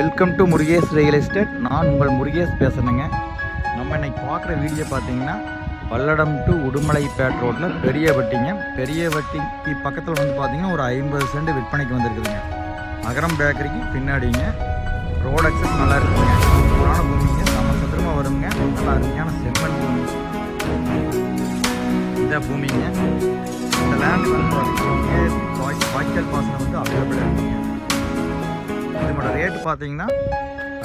Welcome to Murugesh real estate நான் உங்கள் முருகேஷ் பேசுகிறேங்க நம்ம இன்னைக்கு பார்க்குற வீடியோ பார்த்தீங்கன்னா பல்லடம் டு உடுமலைப்பேட் ரோட்டில் பெரிய வட்டிங்க. பெரிய வட்டிக்கு பக்கத்தில் வந்து பார்த்தீங்கன்னா ஒரு ஐம்பது சென்ட் விற்பனைக்கு வந்திருக்குதுங்க. அகரம் பேக்கரிக்கு பின்னாடிங்க. ரோட் அக்சஸ் நல்லா இருக்குங்க. புராண பூமிங்க. சமசத்திரமாக வருங்க. நல்லா அருமையான செம்மண் பூமி இந்த பூமிங்க. இந்த லேண்ட் வந்து பார்த்தீங்கன்னா வாய்- வாய்க்கால் பாசனம் வந்து அவைலபிளாக இருக்குங்க. ரேட்டு பார்த்தீங்கன்னா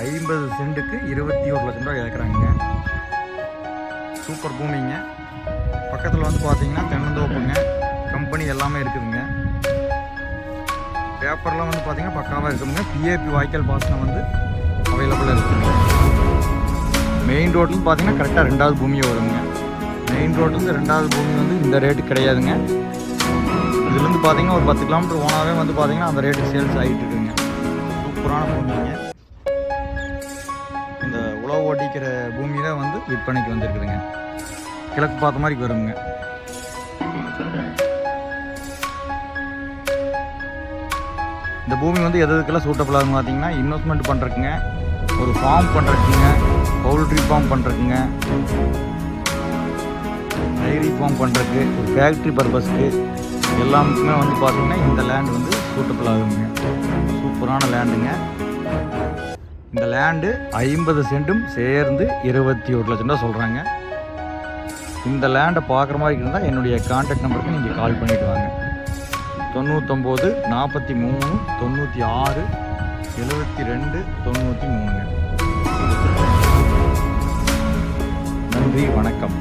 ஐம்பது சென்ட்டுக்கு இருபத்தி ஒரு லட்சம் ரூபாய் கேட்குறாங்க சூப்பர் பூமிங்க பக்கத்தில் வந்து பார்த்தீங்கன்னா தென்னந்தோப்புங்க. கம்பெனி எல்லாமே இருக்குதுங்க. பேப்பர்லாம் வந்து பார்த்தீங்கன்னா பக்காவாக இருக்குதுங்க. பிஏபி வாய்க்கால் பாசனம் வந்து அவைலபிளாக இருக்குதுங்க. மெயின் ரோட்லேருந்து பார்த்தீங்கன்னா கரெக்டாக ரெண்டாவது பூமியை வருங்க. மெயின் ரோட்லேருந்து ரெண்டாவது பூமி வந்து இந்த ரேட்டு கிடையாதுங்க. இதுலேருந்து பார்த்தீங்கன்னா ஒரு பத்து கிலோமீட்டர் ஓனாவே வந்து பார்த்தீங்கன்னா அந்த ரேட்டு சேல்ஸ் ஆகிட்டு இருக்குங்க. புராண பூமிங்க இந்த உழவு ஓட்டிக்கிற பூமியில வந்து விற்பனைக்கு வந்திருக்குதுங்க. கிழக்கு பார்த்த மாதிரி வருங்க. இந்த பூமி வந்து எது எதுக்கெல்லாம் சூட்டபிள் ஆகும் பார்த்தீங்கன்னா இன்வெஸ்ட்மெண்ட் பண்ணுறதுங்க ஒரு ஃபார்ம் பண்ணுறதுக்குங்க பவுல்ட்ரி ஃபார்ம் பண்ணுறக்குங்க டைரி ஃபார்ம் பண்ணுறதுக்கு ஒரு ஃபேக்ட்ரி பர்பஸ்க்கு எல்லாமுக்குமே வந்து பார்த்திங்கன்னா இந்த லேண்ட் வந்து சூட்டபிள் ஆகுங்க சூப்பரான லேண்டுங்க இந்த லேண்டு ஐம்பது சென்ட்டும் சேர்ந்து இருபத்தி ஒரு லட்சம் ரூபா சொல்கிறாங்க இந்த லேண்டை பார்க்குற மாதிரி இருந்தால் என்னுடைய கான்டாக்ட் நம்பருக்கு நீங்கள் கால் பண்ணிட்டு வாங்க. தொண்ணூத்தொம்போது நாற்பத்தி மூணு தொண்ணூற்றி ஆறு எழுபத்தி ரெண்டு தொண்ணூற்றி மூணுங்க நன்றி வணக்கம்.